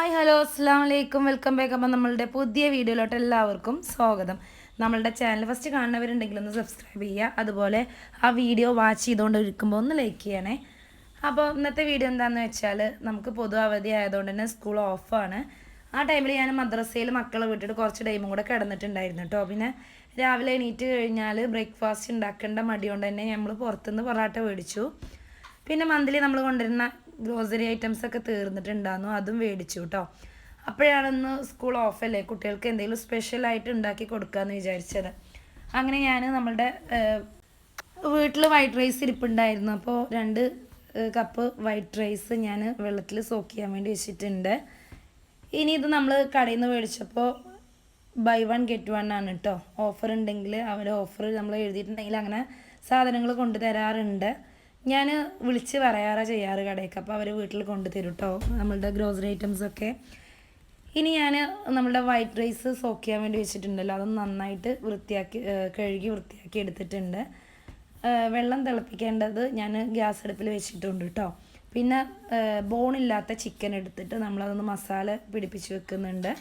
Hi hello അസ്സാം വലൈക്കും welcome back. അപ്പം നമ്മളുടെ പുതിയ വീഡിയോയിലോട്ട് എല്ലാവർക്കും സ്വാഗതം. നമ്മളുടെ ചാനൽ ഫസ്റ്റ് കാണുന്നവരുണ്ടെങ്കിൽ ഒന്ന് സബ്സ്ക്രൈബ് ചെയ്യുക. അതുപോലെ ആ വീഡിയോ വാച്ച് ചെയ്തുകൊണ്ട് ഇരിക്കുമ്പോൾ ഒന്ന് ലൈക്ക് ചെയ്യണേ. അപ്പോൾ ഇന്നത്തെ വീഡിയോ എന്താണെന്ന് വെച്ചാൽ നമുക്ക് പൊതു അവധി ആയതുകൊണ്ട് തന്നെ സ്കൂൾ ഓഫാണ് ആ ടൈമിൽ ഞാൻ മദ്രസയിൽ മക്കളെ വിട്ടിട്ട് കുറച്ച് ടൈമും കൂടെ കിടന്നിട്ടുണ്ടായിരുന്നു കേട്ടോ പിന്നെ രാവിലെ എണീറ്റ് കഴിഞ്ഞാൽ ബ്രേക്ക്ഫാസ്റ്റ് ഉണ്ടാക്കേണ്ട മടി കൊണ്ട് തന്നെ നമ്മൾ പുറത്തുനിന്ന് പൊറാട്ട മേടിച്ചു. പിന്നെ മന്ത്ലി നമ്മൾ കൊണ്ടുവരുന്ന ഗ്രോസറി ഐറ്റംസ് ഒക്കെ തീർന്നിട്ടുണ്ടായിരുന്നു അതും മേടിച്ചു കേട്ടോ അപ്പോഴാണെന്ന് സ്കൂൾ ഓഫല്ലേ കുട്ടികൾക്ക് എന്തെങ്കിലും സ്പെഷ്യലായിട്ട് ഉണ്ടാക്കി കൊടുക്കാമെന്ന് വിചാരിച്ചത്. അങ്ങനെ ഞാൻ നമ്മളുടെ വീട്ടിൽ വൈറ്റ് റൈസ് ഇരിപ്പുണ്ടായിരുന്നു. അപ്പോൾ രണ്ട് കപ്പ് വൈറ്റ് റൈസ് ഞാൻ വെള്ളത്തിൽ സോക്ക് ചെയ്യാൻ വേണ്ടി വെച്ചിട്ടുണ്ട്. ഇനി ഇത് നമ്മൾ കടയിൽ നിന്ന് മേടിച്ചപ്പോൾ ബൈ വൺ ഗെറ്റ് വൺ ആണ് കേട്ടോ ഓഫർ ഉണ്ടെങ്കിൽ അവർ ഓഫർ നമ്മൾ എഴുതിയിട്ടുണ്ടെങ്കിൽ അങ്ങനെ സാധനങ്ങൾ കൊണ്ടു തരാറുണ്ട് ഞാൻ വിളിച്ച് പറയാറാണ് ചെയ്യാറ് കടയ്ക്ക്. അപ്പോൾ അവർ വീട്ടിൽ കൊണ്ടു തരും കേട്ടോ നമ്മളുടെ ഗ്രോസറി ഐറ്റംസൊക്കെ ഇനി ഞാൻ നമ്മളുടെ വൈറ്റ് റൈസ് സോക്ക് ചെയ്യാൻ വേണ്ടി വെച്ചിട്ടുണ്ടല്ലോ. അതൊന്ന് നന്നായിട്ട് വൃത്തിയാക്കി കഴുകി വൃത്തിയാക്കി എടുത്തിട്ടുണ്ട്. വെള്ളം തിളപ്പിക്കേണ്ടത് ഞാൻ ഗ്യാസ് അടുപ്പിൽ വെച്ചിട്ടുണ്ട് കേട്ടോ പിന്നെ ബോണില്ലാത്ത ചിക്കൻ എടുത്തിട്ട് നമ്മളതൊന്ന് മസാല പിടിപ്പിച്ച് വെക്കുന്നുണ്ട്.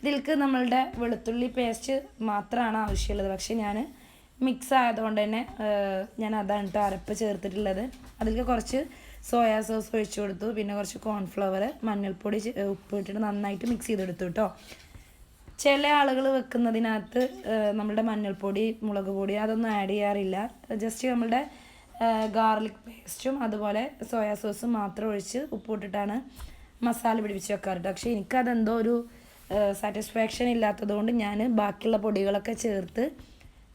ഇതിൽക്ക് നമ്മളുടെ വെളുത്തുള്ളി പേസ്റ്റ് മാത്രമാണ് ആവശ്യമുള്ളത്. പക്ഷേ ഞാൻ മിക്സ് ആയതുകൊണ്ട് തന്നെ ഞാൻ അതാണ് കേട്ടോ അരപ്പ് ചേർത്തിട്ടുള്ളത്. അതിലേക്ക് കുറച്ച് സോയാ സോസ് ഒഴിച്ചു കൊടുത്തു. പിന്നെ കുറച്ച് കോൺഫ്ലവർ മഞ്ഞൾപ്പൊടി ഉപ്പ് ഇട്ടിട്ട് നന്നായിട്ട് മിക്സ് ചെയ്തെടുത്തു കേട്ടോ ചില ആളുകൾ വെക്കുന്നതിനകത്ത് നമ്മളുടെ മഞ്ഞൾപ്പൊടി മുളക് പൊടി അതൊന്നും ആഡ് ചെയ്യാറില്ല. ജസ്റ്റ് നമ്മളുടെ ഗാർലിക് പേസ്റ്റും അതുപോലെ സോയാ സോസും മാത്രം ഒഴിച്ച് ഉപ്പിട്ടിട്ടാണ് മസാല പിടിപ്പിച്ച് വെക്കാറ് കേട്ടോ പക്ഷേ എനിക്കതെന്തോ ഒരു സാറ്റിസ്ഫാക്ഷൻ ഇല്ലാത്തത് കൊണ്ട് ഞാൻ ബാക്കിയുള്ള പൊടികളൊക്കെ ചേർത്ത്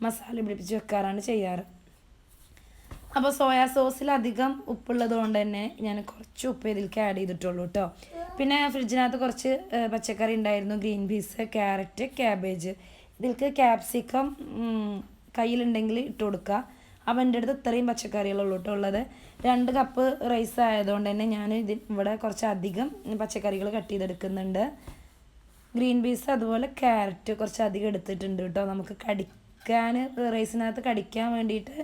മസാല പിടിപ്പിച്ച് വെക്കാറാണ് ചെയ്യാറ്. അപ്പോൾ സോയാ സോസിൽ അധികം ഉപ്പുള്ളത് കൊണ്ട് തന്നെ ഞാൻ കുറച്ച് ഉപ്പ് ഇതിലേക്ക് ആഡ് ചെയ്തിട്ടുള്ളൂ കേട്ടോ പിന്നെ ഫ്രിഡ്ജിനകത്ത് കുറച്ച് പച്ചക്കറി ഉണ്ടായിരുന്നു. Green peas carrot cabbage. ഇതിലേക്ക് ക്യാപ്സിക്കം കയ്യിലുണ്ടെങ്കിൽ ഇട്ട് കൊടുക്കുക. അപ്പം എന്റെ അടുത്ത് ഇത്രയും പച്ചക്കറികളുള്ളൂ കേട്ടോ ഉള്ളത്. രണ്ട് കപ്പ് റൈസ് ആയതുകൊണ്ട് തന്നെ ഞാൻ ഇതിൽ ഇവിടെ കുറച്ച് അധികം പച്ചക്കറികൾ കട്ട് ചെയ്തെടുക്കുന്നുണ്ട്. ഗ്രീൻ പീസ് അതുപോലെ ക്യാരറ്റ് കുറച്ച് അധികം എടുത്തിട്ടുണ്ട് കേട്ടോ നമുക്ക് കടിക്കാൻ റൈസിനകത്ത് കടിക്കാൻ വേണ്ടിയിട്ട്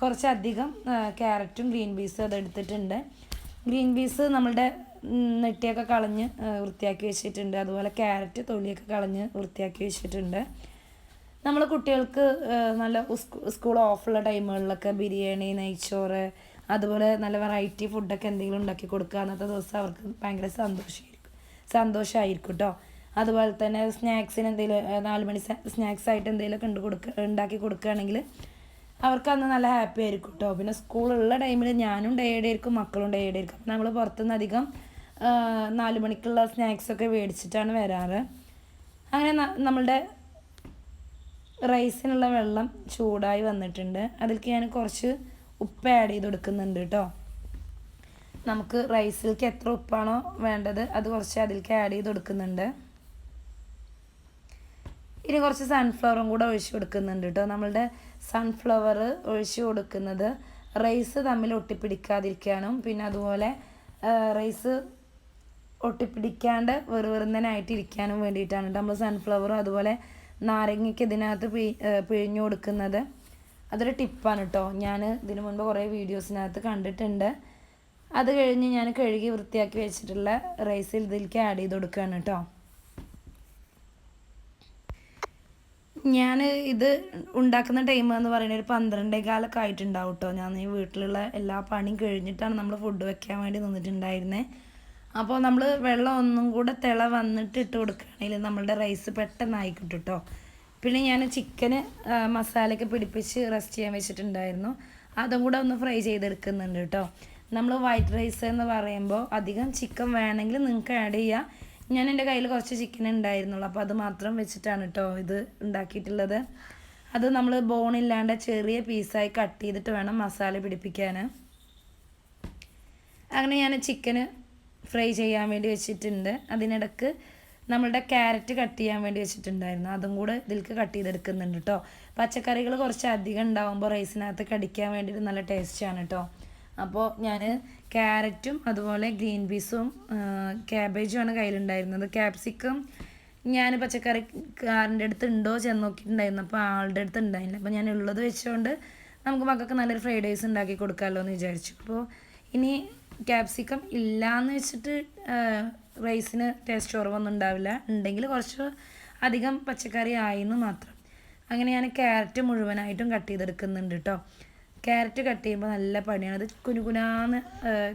കുറച്ചധികം ക്യാരറ്റും ഗ്രീൻ പീസും അതെടുത്തിട്ടുണ്ട് ഗ്രീൻ പീസ് നമ്മളുടെ നെട്ടിയൊക്കെ കളഞ്ഞ് വൃത്തിയാക്കി വെച്ചിട്ടുണ്ട്. അതുപോലെ ക്യാരറ്റ് തൊലിയൊക്കെ കളഞ്ഞ് വൃത്തിയാക്കി വെച്ചിട്ടുണ്ട്. നമ്മൾ കുട്ടികൾക്ക് നല്ല സ്കൂൾ ഓഫുള്ള ടൈമുകളിലൊക്കെ ബിരിയാണി നെയ്ച്ചോറ് അതുപോലെ നല്ല വെറൈറ്റി ഫുഡൊക്കെ എന്തെങ്കിലും ഉണ്ടാക്കി കൊടുക്കുക. അന്നത്തെ ദിവസം അവർക്ക് ഭയങ്കര സന്തോഷമായിരിക്കും. സന്തോഷമായിരിക്കും കേട്ടോ അതുപോലെ തന്നെ സ്നാക്സിന് എന്തെങ്കിലും നാല് മണി സ്നാക്സ് ആയിട്ട് എന്തെങ്കിലും ഉണ്ട് കൊടുക്കുക ഉണ്ടാക്കി കൊടുക്കുകയാണെങ്കിൽ അവർക്ക് അന്ന് നല്ല ഹാപ്പി ആയിരിക്കും കേട്ടോ പിന്നെ സ്കൂളുള്ള ടൈമിൽ ഞാനും ഡയേഡ് ആയിരിക്കും മക്കളും ഡയേഡ് ആയിരിക്കും. അപ്പം നമ്മൾ പുറത്തുനിന്ന് അധികം നാല് മണിക്കുള്ള സ്നാക്സ് ഒക്കെ മേടിച്ചിട്ടാണ് വരാറ്. അങ്ങനെ നമ്മളുടെ റൈസിനുള്ള വെള്ളം ചൂടായി വന്നിട്ടുണ്ട്. അതിലേക്ക് ഞാൻ കുറച്ച് ഉപ്പ് ആഡ് ചെയ്ത് കൊടുക്കുന്നുണ്ട് കേട്ടോ നമുക്ക് റൈസിലേക്ക് എത്ര ഉപ്പാണോ വേണ്ടത് അത് കുറച്ച് അതിലേക്ക് ആഡ് ചെയ്ത് കൊടുക്കുന്നുണ്ട്. ഇനി കുറച്ച് സൺഫ്ലവറും കൂടെ ഒഴിച്ച് കൊടുക്കുന്നുണ്ട് കേട്ടോ. നമ്മളുടെ സൺഫ്ലവർ ഒഴിച്ച് കൊടുക്കുന്നത് റൈസ് തമ്മിൽ ഒട്ടിപ്പിടിക്കാതിരിക്കാനും പിന്നെ അതുപോലെ റൈസ് ഒട്ടിപ്പിടിക്കാണ്ട് വെറുവെറുന്നതിനായിട്ടിരിക്കാനും വേണ്ടിയിട്ടാണ് കേട്ടോ നമ്മൾ സൺഫ്ലവറും അതുപോലെ നാരങ്ങയ്ക്ക് ഇതിനകത്ത് പിഴി പിഴിഞ്ഞു കൊടുക്കുന്നത്. അതൊരു ടിപ്പാണ് കേട്ടോ. ഞാൻ ഇതിനു മുൻപ് കുറേ വീഡിയോസിനകത്ത് കണ്ടിട്ടുണ്ട്. അത് കഴിഞ്ഞ് ഞാൻ കഴുകി വൃത്തിയാക്കി വെച്ചിട്ടുള്ള റൈസിൽ ഇതിലേക്ക് ആഡ് ചെയ്ത് കൊടുക്കുകയാണ് കേട്ടോ. ഞാൻ ഇത് ഉണ്ടാക്കുന്ന ടൈം എന്ന് പറയുന്നത് ഒരു പന്ത്രണ്ടേ കാലൊക്കെ ആയിട്ടുണ്ടാവും കേട്ടോ ഞാൻ ഈ വീട്ടിലുള്ള എല്ലാ പണിയും കഴിഞ്ഞിട്ടാണ് നമ്മൾ ഫുഡ് വെക്കാൻ വേണ്ടി നിന്നിട്ടുണ്ടായിരുന്നത് അപ്പോൾ നമ്മൾ വെള്ളം ഒന്നും കൂടെ തിള വന്നിട്ട് ഇട്ട് കൊടുക്കുകയാണെങ്കിൽ നമ്മളുടെ റൈസ് പെട്ടെന്നായി കിട്ടും കേട്ടോ പിന്നെ ഞാൻ ചിക്കന് മസാലയൊക്കെ പിടിപ്പിച്ച് റെസ്റ്റ് ചെയ്യാൻ വെച്ചിട്ടുണ്ടായിരുന്നു. അതും കൂടെ ഒന്ന് ഫ്രൈ ചെയ്തെടുക്കുന്നുണ്ട് കേട്ടോ നമ്മൾ വൈറ്റ് റൈസ് എന്ന് പറയുമ്പോൾ അധികം ചിക്കൻ വേണമെങ്കിൽ നിങ്ങൾക്ക് ആഡ് ചെയ്യാം. ഞാൻ എന്റെ കയ്യിൽ കുറച്ച് ചിക്കൻ ഉണ്ടായിരുന്നുള്ളൂ അപ്പോൾ അത് മാത്രം വെച്ചിട്ടാണ് കേട്ടോ ഇത് ഉണ്ടാക്കിയിട്ടുള്ളത് അത് നമ്മൾ ബോണില്ലാണ്ട് ചെറിയ പീസായി കട്ട് ചെയ്തിട്ട് വേണം മസാല പിടിപ്പിക്കാൻ അങ്ങനെ ഞാൻ ചിക്കന് ഫ്രൈ ചെയ്യാൻ വേണ്ടി വെച്ചിട്ടുണ്ട്. അതിനിടക്ക് നമ്മളുടെ ക്യാരറ്റ് കട്ട് ചെയ്യാൻ വേണ്ടി വെച്ചിട്ടുണ്ടായിരുന്നു. അതും കൂടെ ഇതിലേക്ക് കട്ട് ചെയ്തെടുക്കുന്നുണ്ട് കേട്ടോ പച്ചക്കറികൾ കുറച്ച് അധികം ഉണ്ടാകുമ്പോൾ റൈസിനകത്ത് കടിക്കാൻ വേണ്ടിയിട്ട് നല്ല ടേസ്റ്റാണ് കേട്ടോ അപ്പോൾ ഞാൻ ക്യാരറ്റും അതുപോലെ ഗ്രീൻ പീസും ക്യാബേജുമാണ് കയ്യിലുണ്ടായിരുന്നത്. ക്യാപ്സിക്കം ഞാൻ പച്ചക്കറിക്കാരന്റെ അടുത്ത് ഉണ്ടോ ചെന്ന് നോക്കിയിട്ടുണ്ടായിരുന്നു. അപ്പോൾ ആളുടെ അടുത്ത് ഉണ്ടായില്ല അപ്പോൾ ഞാൻ ഉള്ളത് വെച്ചുകൊണ്ട് നമുക്ക് മക്കൾക്ക് നല്ലൊരു ഫ്രൈഡ് റൈസ് ഉണ്ടാക്കി കൊടുക്കാമല്ലോ എന്ന് വിചാരിച്ചു. അപ്പോൾ ഇനി ക്യാപ്സിക്കം ഇല്ലയെന്ന് വെച്ചിട്ട് റൈസിന് ടേസ്റ്റ് കുറവൊന്നും ഉണ്ടാവില്ല. ഉണ്ടെങ്കിൽ കുറച്ച് അധികം പച്ചക്കറി ആയിന്ന് മാത്രം. അങ്ങനെ ഞാൻ ക്യാരറ്റ് മുഴുവനായിട്ടും കട്ട് ചെയ്തെടുക്കുന്നുണ്ട് കേട്ടോ ക്യാരറ്റ് കട്ട് ചെയ്യുമ്പോൾ നല്ല പണിയാണ്. അത് കുനുകുനാന്ന്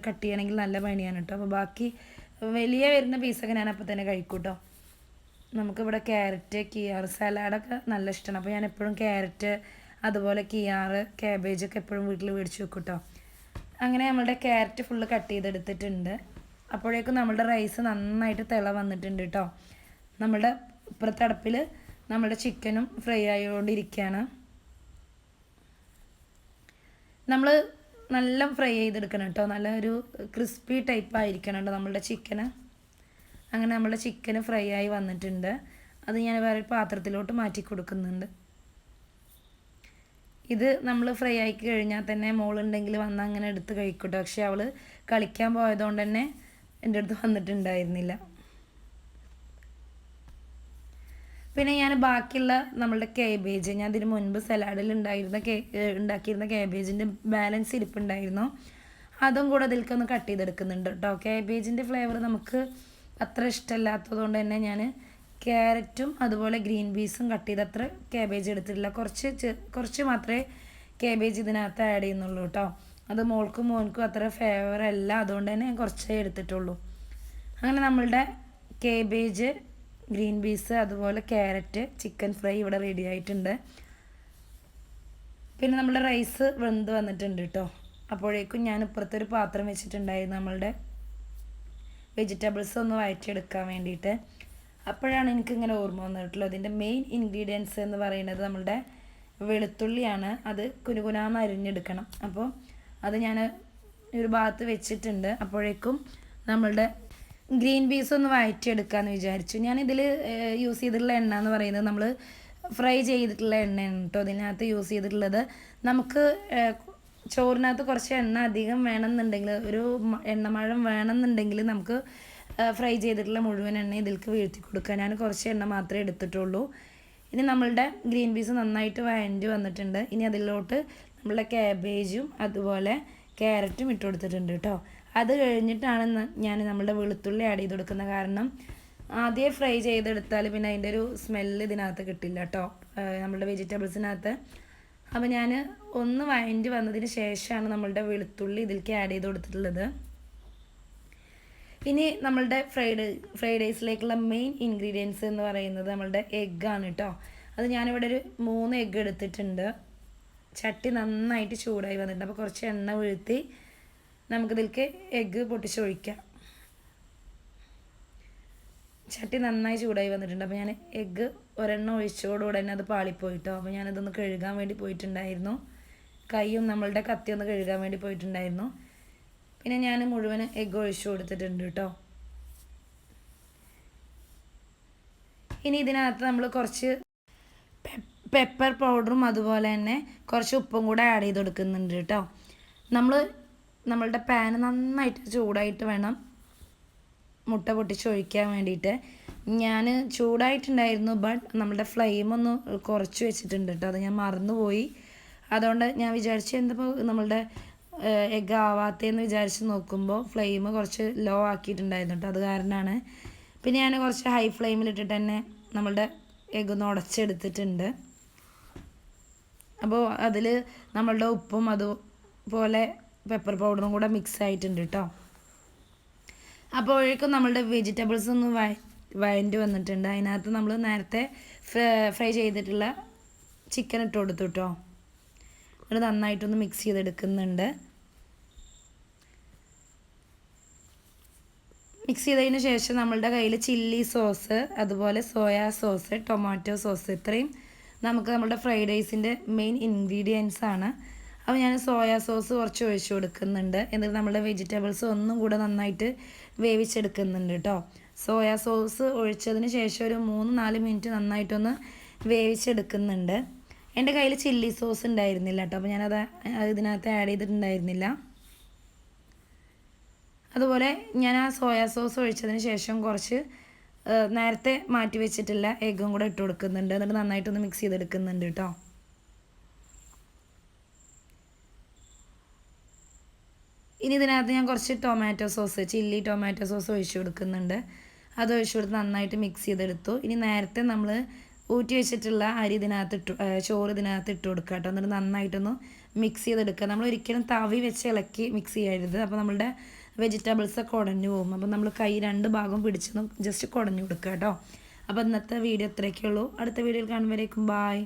കട്ട് ചെയ്യണമെങ്കിൽ നല്ല പണിയാണ് കേട്ടോ അപ്പോൾ ബാക്കി വലിയ വരുന്ന പീസൊക്കെ ഞാൻ അപ്പോൾ തന്നെ കഴിക്കും കേട്ടോ നമുക്കിവിടെ ക്യാരറ്റ് കിയാർ സലാഡൊക്കെ നല്ല ഇഷ്ടമാണ് അപ്പോൾ ഞാൻ എപ്പോഴും ക്യാരറ്റ് അതുപോലെ കിയാർ ക്യാബേജൊക്കെ എപ്പോഴും വീട്ടിൽ മേടിച്ച് വെക്കും കേട്ടോ അങ്ങനെ നമ്മളുടെ ക്യാരറ്റ് ഫുള്ള് കട്ട് ചെയ്തെടുത്തിട്ടുണ്ട്. അപ്പോഴേക്കും നമ്മളുടെ റൈസ് നന്നായിട്ട് തിള വന്നിട്ടുണ്ട് കേട്ടോ നമ്മളുടെ ഇപ്പുറത്തടപ്പിൽ നമ്മുടെ ചിക്കനും ഫ്രൈ ആയിക്കൊണ്ടിരിക്കുകയാണ് നമ്മൾ നല്ല ഫ്രൈ ചെയ്തെടുക്കണം കേട്ടോ. നല്ല ഒരു ക്രിസ്പി ടൈപ്പ് ആയിരിക്കണം കേട്ടോ നമ്മളുടെ ചിക്കന് അങ്ങനെ നമ്മുടെ ചിക്കന് ഫ്രൈ ആയി വന്നിട്ടുണ്ട്. അത് ഞാൻ വേറെ പാത്രത്തിലോട്ട് മാറ്റി കൊടുക്കുന്നുണ്ട്. ഇത് നമ്മൾ ഫ്രൈ ആക്കി കഴിഞ്ഞാൽ തന്നെ മോളുണ്ടെങ്കിൽ വന്ന് അങ്ങനെ എടുത്ത് കഴിക്കട്ടോ. പക്ഷേ അവൾ കളിക്കാൻ പോയതുകൊണ്ട് തന്നെ എന്റെ അടുത്ത് വന്നിട്ടുണ്ടായിരുന്നില്ല. പിന്നെ ഞാൻ ബാക്കിയുള്ള നമ്മളുടെ കേബേജ് ഞാൻ ഇതിന് മുൻപ് സലാഡിൽ ഉണ്ടായിരുന്ന കേ ഉണ്ടാക്കിയിരുന്ന കേബേജിന്റെ ബാലൻസ് ഇരിപ്പുണ്ടായിരുന്നു. അതും കൂടെ അതിലേക്കൊന്ന് കട്ട് ചെയ്തെടുക്കുന്നുണ്ട് കേട്ടോ കേബേജിന്റെ ഫ്ലേവർ നമുക്ക് അത്ര ഇഷ്ടമല്ലാത്തതുകൊണ്ട് തന്നെ ഞാൻ ക്യാരറ്റും അതുപോലെ ഗ്രീൻ പീസും കട്ട് ചെയ്ത് അത്ര കേബേജ് എടുത്തിട്ടില്ല. കുറച്ച് കുറച്ച് മാത്രമേ കേബേജ് ഇതിനകത്ത് ആഡ് ചെയ്യുന്നുള്ളൂ കേട്ടോ അത് മോൾക്കും മോൻക്കും അത്ര ഫേവർ അല്ല. അതുകൊണ്ട് തന്നെ ഞാൻ കുറച്ചേ എടുത്തിട്ടുള്ളൂ. അങ്ങനെ നമ്മളുടെ കേബേജ് ഗ്രീൻ പീസ് അതുപോലെ ക്യാരറ്റ് ചിക്കൻ ഫ്രൈ ഇവിടെ റെഡി ആയിട്ടുണ്ട്. പിന്നെ നമ്മുടെ റൈസ് വെന്ത് വന്നിട്ടുണ്ട് കേട്ടോ അപ്പോഴേക്കും ഞാൻ ഇപ്പുറത്തൊരു പാത്രം വെച്ചിട്ടുണ്ടായിരുന്നു നമ്മളുടെ വെജിറ്റബിൾസ് ഒന്ന് വഴറ്റിയെടുക്കാൻ വേണ്ടിയിട്ട്. അപ്പോഴാണ് എനിക്കിങ്ങനെ ഓർമ്മ വന്നിട്ടുള്ളത്. അതിന്റെ മെയിൻ ഇൻഗ്രീഡിയൻസ് എന്ന് പറയുന്നത് നമ്മളുടെ വെളുത്തുള്ളിയാണ്. അത് കുനുകുനാന്ന് അരിഞ്ഞെടുക്കണം. അപ്പോൾ അത് ഞാൻ ഒരു ഭാഗത്ത് വെച്ചിട്ടുണ്ട്. അപ്പോഴേക്കും നമ്മളുടെ ഗ്രീൻ പീസ് ഒന്ന് വഴറ്റിയെടുക്കാമെന്ന് വിചാരിച്ചു. ഞാൻ ഇതിൽ യൂസ് ചെയ്തിട്ടുള്ള എണ്ണ എന്ന് പറയുന്നത് നമ്മൾ ഫ്രൈ ചെയ്തിട്ടുള്ള എണ്ണയാണ് കേട്ടോ ഇതിനകത്ത് യൂസ് ചെയ്തിട്ടുള്ളത്. നമുക്ക് ചോറിനകത്ത് കുറച്ച് എണ്ണ അധികം വേണമെന്നുണ്ടെങ്കിൽ ഒരു എണ്ണമഴം വേണമെന്നുണ്ടെങ്കിൽ നമുക്ക് ഫ്രൈ ചെയ്തിട്ടുള്ള മുഴുവൻ എണ്ണ ഇതിൽക്ക് വീഴ്ത്തി കൊടുക്കുക ഞാൻ കുറച്ച് എണ്ണ മാത്രമേ എടുത്തിട്ടുള്ളൂ. ഇനി നമ്മളുടെ ഗ്രീൻ പീസ് നന്നായിട്ട് വഴഞ്ഞ് വന്നിട്ടുണ്ട്. ഇനി അതിലോട്ട് നമ്മളുടെ ക്യാബേജും അതുപോലെ ക്യാരറ്റും ഇട്ട് കൊടുത്തിട്ടുണ്ട് കേട്ടോ അത് കഴിഞ്ഞിട്ടാണ് ഞാൻ നമ്മളുടെ വെളുത്തുള്ളി ആഡ് ചെയ്ത് കൊടുക്കുന്നത് കാരണം ആദ്യം ഫ്രൈ ചെയ്തെടുത്താൽ പിന്നെ അതിന്റെ ഒരു സ്മെല്ല് ഇതിനകത്ത് കിട്ടില്ല കേട്ടോ നമ്മളുടെ വെജിറ്റബിൾസിനകത്ത് അപ്പോൾ ഞാൻ ഒന്ന് വഴഞ്ഞ് വന്നതിന് ശേഷമാണ് നമ്മളുടെ വെളുത്തുള്ളി ഇതിലേക്ക് ആഡ് ചെയ്ത് കൊടുത്തിട്ടുള്ളത്. ഇനി നമ്മളുടെ ഫ്രൈഡ് ഫ്രൈഡ് റൈസിലേക്കുള്ള മെയിൻ ഇൻഗ്രീഡിയൻസ് എന്ന് പറയുന്നത് നമ്മളുടെ എഗ്ഗാണ് കേട്ടോ അത് ഞാനിവിടെ ഒരു മൂന്ന് എഗ്ഗ് എടുത്തിട്ടുണ്ട്. ചട്ടി നന്നായിട്ട് ചൂടായി വന്നിട്ടുണ്ട്. അപ്പോൾ കുറച്ച് എണ്ണ വീഴ്ത്തി നമുക്കിതിലേക്ക് എഗ്ഗ് പൊട്ടിച്ചൊഴിക്കാം. ചട്ടി നന്നായി ചൂടായി വന്നിട്ടുണ്ട്. അപ്പോൾ ഞാൻ എഗ്ഗ് ഒരെണ്ണം ഒഴിച്ചോടുകൂടെ തന്നെ അത് പാളിപ്പോയിട്ടോ. അപ്പോൾ ഞാനതൊന്ന് കഴുകാൻ വേണ്ടി പോയിട്ടുണ്ടായിരുന്നു. കൈയും നമ്മളുടെ കത്തി ഒന്ന് കഴുകാൻ വേണ്ടി പോയിട്ടുണ്ടായിരുന്നു. പിന്നെ ഞാൻ മുഴുവൻ എഗ്ഗ് ഒഴിച്ചു കൊടുത്തിട്ടുണ്ട് കേട്ടോ. ഇനി ഇതിനകത്ത് നമ്മൾ കുറച്ച് പെപ്പർ പൗഡറും അതുപോലെ തന്നെ കുറച്ച് ഉപ്പും കൂടെ ആഡ് ചെയ്ത് കൊടുക്കുന്നുണ്ട് കേട്ടോ. നമ്മൾ നമ്മളുടെ പാൻ നന്നായിട്ട് ചൂടായിട്ട് വേണം മുട്ട പൊട്ടിച്ച് ഒഴിക്കാൻ വേണ്ടിയിട്ട്. ഞാൻ ചൂടായിട്ടുണ്ടായിരുന്നു ബട്ട് നമ്മളുടെ ഫ്ലെയിം ഒന്ന് കുറച്ച് വെച്ചിട്ടുണ്ട് കേട്ടോ അത് ഞാൻ മറന്നുപോയി. അതുകൊണ്ട് ഞാൻ വിചാരിച്ചു എന്തപ്പോൾ നമ്മളുടെ എഗ് ആവാത്തതെന്ന് വിചാരിച്ച് നോക്കുമ്പോൾ ഫ്ലെയിം കുറച്ച് ലോ ആക്കിയിട്ടുണ്ടായിരുന്നു കേട്ടോ അത് കാരണമാണ് പിന്നെ ഞാൻ കുറച്ച് ഹൈ ഫ്ലെയിമിലിട്ടിട്ട് തന്നെ നമ്മളുടെ എഗ് ഒന്ന് ഉടച്ചെടുത്തിട്ടുണ്ട് അപ്പോൾ അതിൽ നമ്മളുടെ ഉപ്പും അതുപോലെ പെപ്പർ പൗഡറും കൂടെ മിക്സ് ആയിട്ടുണ്ട് കേട്ടോ അപ്പോഴേക്കും നമ്മളുടെ വെജിറ്റബിൾസ് ഒന്ന് വഴ വഴണ്ടി വന്നിട്ടുണ്ട്. അതിനകത്ത് നമ്മൾ നേരത്തെ ഫ്രൈ ചെയ്തിട്ടുള്ള ചിക്കൻ ഇട്ട് കൊടുത്തു കേട്ടോ അത് നന്നായിട്ടൊന്ന് മിക്സ് ചെയ്തെടുക്കുന്നുണ്ട്. മിക്സ് ചെയ്തതിന് ശേഷം നമ്മളുടെ കയ്യിൽ ചില്ലി സോസ് അതുപോലെ സോയാ സോസ് ടൊമാറ്റോ സോസ് ഇത്രയും നമുക്ക് നമ്മുടെ ഫ്രൈഡ് റൈസിന്റെ മെയിൻ ഇൻഗ്രീഡിയൻസ് ആണ്. അപ്പോൾ ഞാൻ സോയാ സോസ് കുറച്ച് ഒഴിച്ച് കൊടുക്കുന്നുണ്ട്. എന്നിട്ട് നമ്മുടെ വെജിറ്റബിൾസ് ഒന്നും കൂടെ നന്നായിട്ട് വേവിച്ചെടുക്കുന്നുണ്ട് കേട്ടോ സോയാ സോസ് ഒഴിച്ചതിന് ശേഷം ഒരു മൂന്ന് നാല് മിനിറ്റ് നന്നായിട്ടൊന്ന് വേവിച്ചെടുക്കുന്നുണ്ട്. എന്റെ കയ്യിൽ ചില്ലി സോസ് ഉണ്ടായിരുന്നില്ല കേട്ടോ അപ്പോൾ ഞാനത് ഇതിനകത്ത് ആഡ് ചെയ്തിട്ടുണ്ടായിരുന്നില്ല. അതുപോലെ ഞാൻ ആ സോയാ സോസ് ഒഴിച്ചതിന് ശേഷം കുറച്ച് നേരത്തെ മാറ്റി വെച്ചിട്ടുള്ള എഗ്ഗും കൂടെ ഇട്ട് കൊടുക്കുന്നുണ്ട്. എന്നിട്ട് നന്നായിട്ടൊന്ന് മിക്സ് ചെയ്തെടുക്കുന്നുണ്ട് കേട്ടോ ഇനി ഇതിനകത്ത് ഞാൻ കുറച്ച് tomato sauce chilli tomato sauce ഒഴിച്ചു കൊടുക്കുന്നുണ്ട്. അത് ഒഴിച്ചു കൊടുത്ത് നന്നായിട്ട് മിക്സ് ചെയ്തെടുത്തു. ഇനി നേരത്തെ നമ്മൾ ഊറ്റി വെച്ചിട്ടുള്ള അരി ഇതിനകത്ത് ഇട്ടു ചോറ് ഇതിനകത്ത് ഇട്ട് കൊടുക്കുക കേട്ടോ. എന്നിട്ട് നന്നായിട്ടൊന്ന് മിക്സ് ചെയ്തെടുക്കുക. നമ്മൾ ഒരിക്കലും തവി വെച്ച് ഇളക്കി മിക്സ് ചെയ്യരുത്. അപ്പോൾ നമ്മളുടെ വെജിറ്റബിൾസ് ഒക്കെ ഉടഞ്ഞു പോകും. അപ്പോൾ നമ്മൾ കൈ രണ്ട് ഭാഗം പിടിച്ചൊന്ന് ജസ്റ്റ് കുടഞ്ഞു കൊടുക്കുക കേട്ടോ. അപ്പോൾ ഇന്നത്തെ വീഡിയോ ഇത്രയൊക്കെ ഉള്ളൂ അടുത്ത വീഡിയോയിൽ കാണുമ്പോഴേക്കും ബായ്